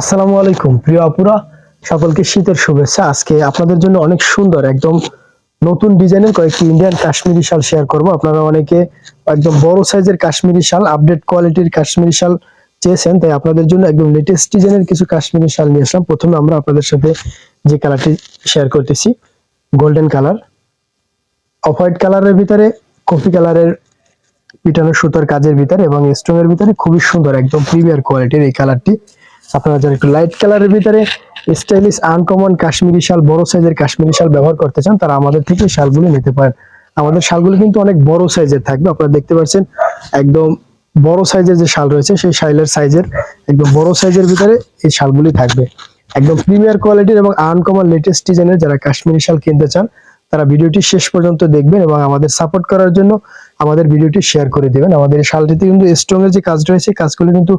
আসসালামু আলাইকুম, প্রিয় আপুরা। সকলকে শীতের শুভেচ্ছা। আজকে আপনাদের জন্য অনেক সুন্দর, একদম নতুন ডিজাইনের কয়েকটি ইন্ডিয়ান কাশ্মীরি শাল শেয়ার করব। আপনারা অনেকে একদম বড় সাইজের কাশ্মীরি শাল আপডেট কোয়ালিটির কাশ্মীরি শাল চেয়েছেন, তাই আপনাদের জন্য একদম লেটেস্ট ডিজাইনের কিছু কাশ্মীরি শাল নিয়ে আসলাম। প্রথমে আমরা আপনাদের সাথে যে কালারটি শেয়ার করতেছি গোল্ডেন কালার অফ হোয়াইট কালারের ভিতরে কফি কালারের পিটানো সুতার কাজের ভিতরে এবং স্টোন এর ভিতরে খুবই সুন্দর, একদম প্রিমিয়ার কোয়ালিটির এই কালারটি আপনারা যারা একটু লাইট কালারের ভিতরে স্টাইলিশ আনকমন কাশ্মীরি শাল, বড় সাইজের কাশ্মীরি শাল ব্যবহার করতে চান, তারা আমাদের থেকে শালগুলি নিতে পারেন। আমাদের শালগুলি কিন্তু অনেক বড় সাইজের থাকবে। আপনারা দেখতে পাচ্ছেন একদম বড় সাইজের যে শাল রয়েছে, সেই শালের সাইজের একদম বড় সাইজের ভিতরে এই শালগুলি থাকবে। একদম প্রিমিয়ার কোয়ালিটির এবং আনকমন লেটেস্ট ডিজাইনের যারা কাশ্মীরি শাল কিনতে চান, তারা ভিডিওটি শেষ পর্যন্ত দেখবেন এবং আমাদের সাপোর্ট করার জন্য আমাদের ভিডিওটি শেয়ার করে দিবেন। আমাদের শালটিতে কিন্তু স্ট্রং এর যে কাজ রয়েছে কাজগুলো কিন্তু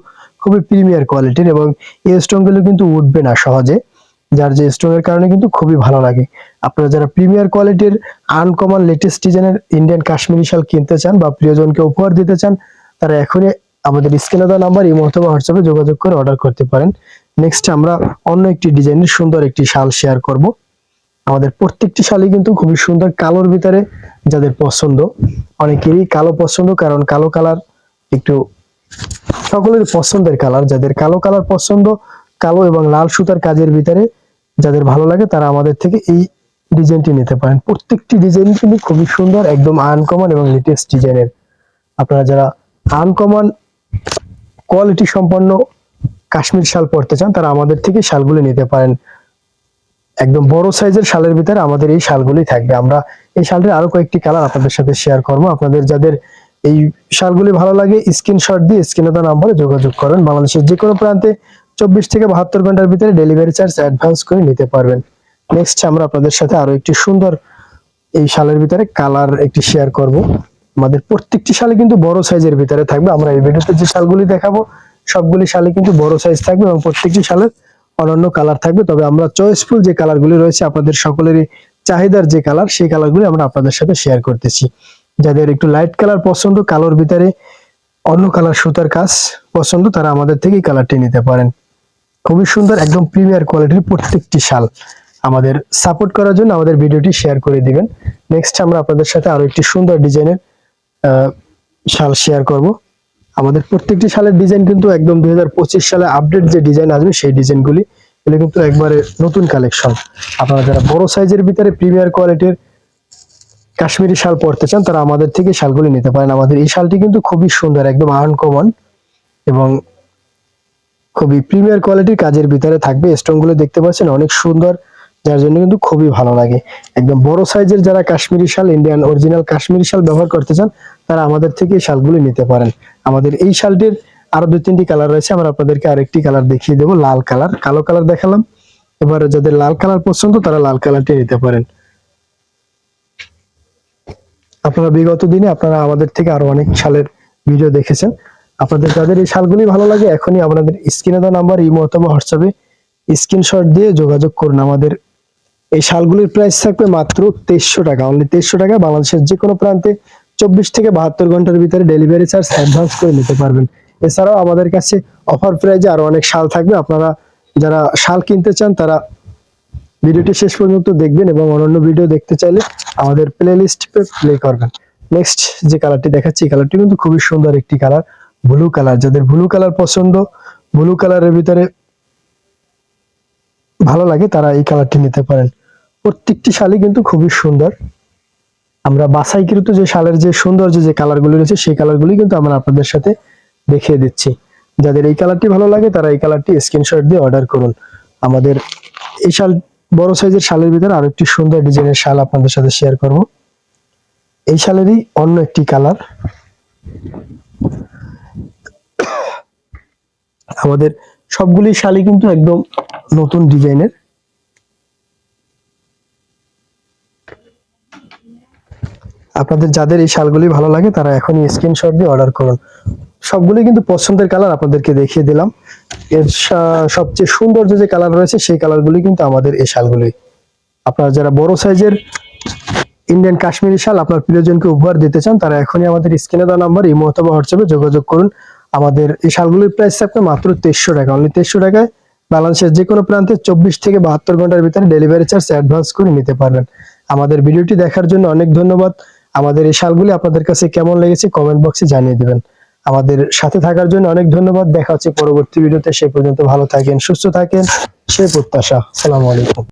খুবই প্রিমিয়ার কোয়ালিটির এবং এই স্ট্রংগুলো কিন্তু উঠবে না সহজে। যার যে স্ট্রং এর কারণে কিন্তু খুবই ভালো লাগে। আপনারা যারা প্রিমিয়ার কোয়ালিটির আনকমন লেটেস্ট ডিজাইনের ইন্ডিয়ান কাশ্মীরি শাল কিনতে চান বা প্রিয়জনকে উপহার দিতে চান, তারা এখনই আমাদের স্ক্রিনে দেওয়া নাম্বার এই মুহূর্তে হোয়াটসঅ্যাপে যোগাযোগ করে অর্ডার করতে পারেন। নেক্সট আমরা অন্য একটি ডিজাইনের সুন্দর একটি শাল শেয়ার করব। আমাদের প্রত্যেকটি শালই কিন্তু খুবই সুন্দর কালোর ভিতরে যাদের পছন্দ। অনেকেরই কালো পছন্দ, কারণ কালো কালার একটু সকলের পছন্দের কালার, যাদের কালো কালার পছন্দ, কালো এবং লাল সুতার কাজের ভিতরে যাদের ভালো লাগে, তারা আমাদের থেকে এই ডিজাইনটি নিতে পারেন। প্রত্যেকটি ডিজাইন কিন্তু খুবই সুন্দর, একদম আনকমন এবং লেটেস্ট ডিজাইনের। আপনারা যারা আনকমন কোয়ালিটি সম্পন্ন কাশ্মীর শাল পরতে চান, তারা আমাদের থেকে শালগুলি নিতে পারেন। একদম বড় সাইজের শালের ভিতরে আমাদের এই শালগুলি থাকবে। আমরা এই শালটির আরও কয়েকটি কালার আপনাদের সাথে শেয়ার করব। আপনাদের যাদের এই শালগুলি ভালো লাগে স্ক্রিনশট দিয়ে স্ক্রিনে দেওয়া নাম্বারে যোগাযোগ করেন। বাংলাদেশের যে কোনো প্রান্তে চব্বিশ থেকে বাহাত্তর ঘণ্টার ভিতরে ডেলিভারি চার্জ অ্যাডভান্স করে নিতে পারবেন। নেক্সট আমরা আপনাদের সাথে আরও একটি সুন্দর এই শালের ভিতরে কালার একটি শেয়ার করব। আমাদের প্রত্যেকটি শালে কিন্তু বড় সাইজের ভিতরে থাকবে। আমরা এই ভিডিওতে যে শালগুলি দেখাবো, সবগুলি শালে কিন্তু বড় সাইজ থাকবে এবং প্রত্যেকটি শালের অনন্য কালার থাকবে। তবে আমরা চয়েসফুল যে কালারগুলি রয়েছে, আপনাদের সকলেরই চাহিদার যে কালার সেই কালারগুলি আমরা আপনাদের সাথে শেয়ার করতেছি। যাদের একটু লাইট কালার পছন্দ, কালোর ভিতরে অন্য কালার সুতার কাজ পছন্দ, তারা আমাদের থেকে এই কালারটি নিতে পারেন। খুবই সুন্দর, একদম প্রিমিয়ার কোয়ালিটির প্রত্যেকটি শাল আমাদের সাপোর্ট করার জন্য আমাদের ভিডিওটি শেয়ার করে দিবেন। নেক্সট আমরা আপনাদের সাথে আরও একটি সুন্দর ডিজাইনের শাল শেয়ার করব। আমাদের প্রত্যেকটি শালের ডিজাইন কিন্তু একদম দুই হাজার পঁচিশ সালে আপডেট যে ডিজাইন আসবে, সেই ডিজাইনগুলি এগুলো কিন্তু একবারে নতুন কালেকশন আপনারা যারা বড় সাইজের ভিতরে প্রিমিয়ার কোয়ালিটির কাশ্মীরি শাল পরতে চান, তারা আমাদের থেকে শালগুলি নিতে পারেন। আমাদের এই শালটি কিন্তু খুবই সুন্দর, একদম আনকমন এবং খুবই প্রিমিয়ার কোয়ালিটির কাজের ভিতরে থাকবে। স্টোনগুলো দেখতে পাচ্ছেন অনেক সুন্দর, যার জন্য কিন্তু খুবই ভালো লাগে। একদম বড় সাইজের যারা কাশ্মীরি শাল ইন্ডিয়ান অরিজিনাল কাশ্মীরি শাল ব্যবহার করতে চান, তারা আমাদের থেকে এই শালগুলি নিতে পারেন। আমাদের এই শালটির আরও দুই তিনটি কালার রয়েছে, আমরা আপনাদেরকে আরেকটি কালার দেখিয়ে দেবো, লাল কালার কালো কালার দেখালাম। এবার যাদের লাল কালার পছন্দ, তারা লাল কালারটি নিতে পারেন। আপনারা বিগত দিনে আপনারা আমাদের থেকে আরও অনেক শালের ভিডিও দেখেছেন। আপনাদের যাদের এই শালগুলি ভালো লাগে, এখনই আপনাদের স্ক্রিনে দেওয়া নাম্বার, ইমো অথবা হোয়াটসঅ্যাপে স্ক্রিনশট দিয়ে যোগাযোগ করুন। আমাদের এই শালগুলির প্রাইস থাকবে মাত্র তেইশশো টাকা। অনলি তেইশশো টাকা। বাংলাদেশের যে কোনো প্রান্তে চব্বিশ থেকে বাহাত্তর ঘণ্টার ভিতরে ডেলিভারি চার্জ অ্যাডভান্স করে নিতে পারবেন। এছাড়াও আমাদের কাছে অফার প্রাইজে আরও অনেক শাল থাকবে। আপনারা যারা শাল কিনতে চান, তারা ভিডিওটি শেষ পর্যন্ত দেখবেন এবং অন্যান্য ভিডিও দেখতে চাইলে আমাদের প্লে লিস্ট প্লে করবেন। নেক্সট যে কালারটি দেখাচ্ছি, এই কালারটি কিন্তু খুবই সুন্দর একটি কালার ব্লু কালার যাদের ব্লু কালার পছন্দ ব্লু কালারের ভিতরে ভালো লাগে, তারা এই কালারটি নিতে পারেন। প্রত্যেকটি শালই কিন্তু খুবই সুন্দর। আমরা বাসাইকৃত যে শালের যে সৌন্দর্য যে কালারগুলি রয়েছে, সেই কালারগুলি কিন্তু আমরা আপনাদের সাথে দেখিয়ে দিচ্ছি। যাদের এই কালারটি ভালো লাগে, তারা এই কালারটি স্ক্রিনশট দিয়ে অর্ডার করুন। আমাদের এই শাল বড় সাইজের শালের ভিতরে আরও একটি সুন্দর ডিজাইনের শাল আপনাদের সাথে শেয়ার করব। এই শালেরই অন্য একটি কালার আমাদের সবগুলি শালই কিন্তু একদম নতুন ডিজাইনের। আপনাদের যাদের এই শালগুলি ভালো লাগে তারা এখনই স্ক্রিনশট দিয়ে অর্ডার করুন। সবগুলি কিন্তু পছন্দের কালার আপনাদেরকে দেখিয়ে দিলাম। এর সবচেয়ে সৌন্দর্য যে কালার রয়েছে, সেই কালারগুলি কিন্তু আমাদের এই শালগুলি। আপনারা যারা বড় সাইজের ইন্ডিয়ান কাশ্মীরি শাল আপনার প্রিয়জনকে উপহার দিতে চান, তারা এখনই আমাদের স্ক্রিনে দেওয়া নাম্বার ইমো অথবা হোয়াটসঅ্যাপে যোগাযোগ করুন। আমাদের এই শালগুলির প্রাইস থাকবে মাত্র তেইশশো টাকা। অনলি তেইশশো টাকায় বাংলাদেশের যে কোনো প্রান্তে চব্বিশ থেকে বাহাত্তর ঘণ্টার ভিতরে ডেলিভারি চার্জ অ্যাডভান্স করে নিতে পারবেন। আমাদের ভিডিওটি দেখার জন্য অনেক ধন্যবাদ। আমাদের এই শালগুলি আপনাদের কাছে কেমন লেগেছে কমেন্ট বক্সে জানিয়ে দিবেন। আমাদের সাথে থাকার জন্য অনেক ধন্যবাদ। দেখা হচ্ছে পরবর্তী ভিডিওতে। সে পর্যন্ত ভালো থাকেন, সুস্থ থাকেন। সে প্রত্যাশা। সালামু আলাইকুম।